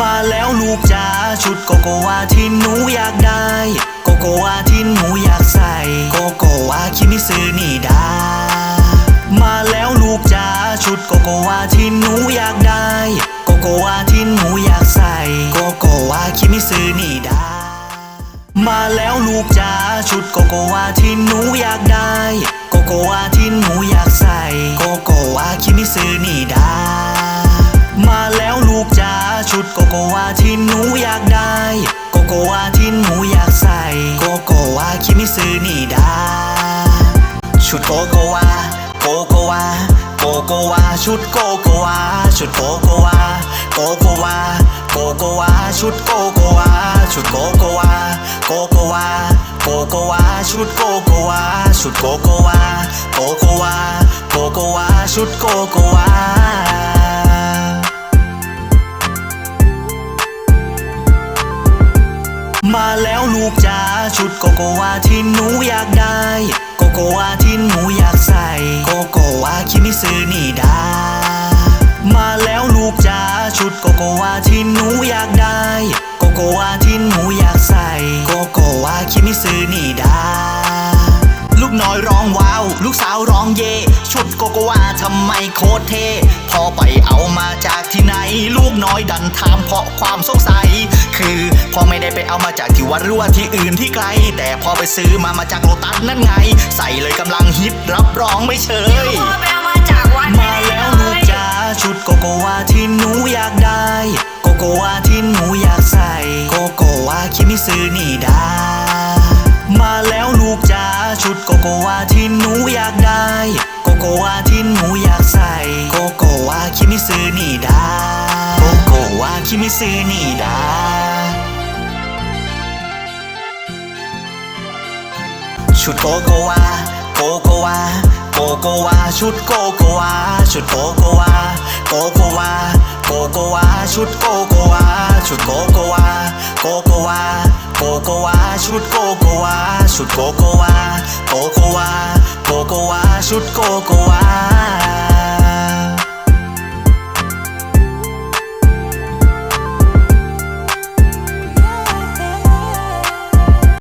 มาแล้วลูกจ๋าชุดโกโกวาที่หนูอยากได้ โกโกวาที่หนูอยากใส่ โกโกวาคิมิซึนี่ดามาแล้วลูกจ๋าชุดโกโกวาที่หนูอยากได้ โกโกวาที่หนูอยากใส่ โกโกวาคิมิซึนี่ดามาแล้วลูกจ๋าชุดโกโกวาที่หนูอยากได้ โกโกวาที่หนูอยากใส่ โกโกวาคิมิซึนี่ดามา โกโกวาที่หนูอยากได้ โกโกวาที่หนูอยากใส่ โกโกวาคิมิซึนี่ดา ชุดโกโกวา โกโกวา โกโกวา ชุดโกโกวา ชุดโกโกวา โกโกวา โกโกวา ชุดโกโกวา ชุดโกโกวา โกโกวา โกโกวา ชุดโกโกวา ชุดโกโกวา โกโกวา โกโกวา ชุดโกโกวา มาแล้วลูกจ๋าชุดโกโกวาที่หนูอยากได้ โกโกวาที่หนูอยากใส่ โกโกวาคิมิซึนี่ดามาแล้วลูกจ๋าชุดโกโกวาที่หนูอยากได้ โกโกวาที่หนูอยากใส่ โกโกวาคิมิซึนี่ดาลูกน้อยร้องว้าว ลูกสาวร้องเย ชุดโกโกวาทำไมโคตรเท่พอไปเอามาจากที่ไหน ลูกน้อยดันถามเพราะความสงสัย พอไม่ได้ไปเอามาจากที่วัดหรือว่าที่อื่นที่ไกล แต่พอไปซื้อมามาจากโลตัสนั่นไง ใส่เลยกำลังฮิตรับรองไม่เชยพ่อไปเอามาจากวัดมาแล้วลูกจ๋าชุดโกโกวาที่หนูอยากได้ โกโกวาที่หนูอยากใส่ โกโกวาคิมิซึนี่ดามาแล้วลูกจ๋าชุดโกโกวาที่หนูอยากได้ โกโกวาที่หนูอยากใส่ โกโกวาคิมิซึนี่ดาโกโกวาคิมิซึนี่ดา ชุดโกโกวาโกโกวาโกโกวาชุดโกโกวาชุดโกโกวาโกโกวาโกโกวาชุดโกโกวาชุดโกโกวาโกโกวาโกโกวาชุดโกโกวาชุดโกโกวาโกโกวาโกโกวาชุดโกโกวา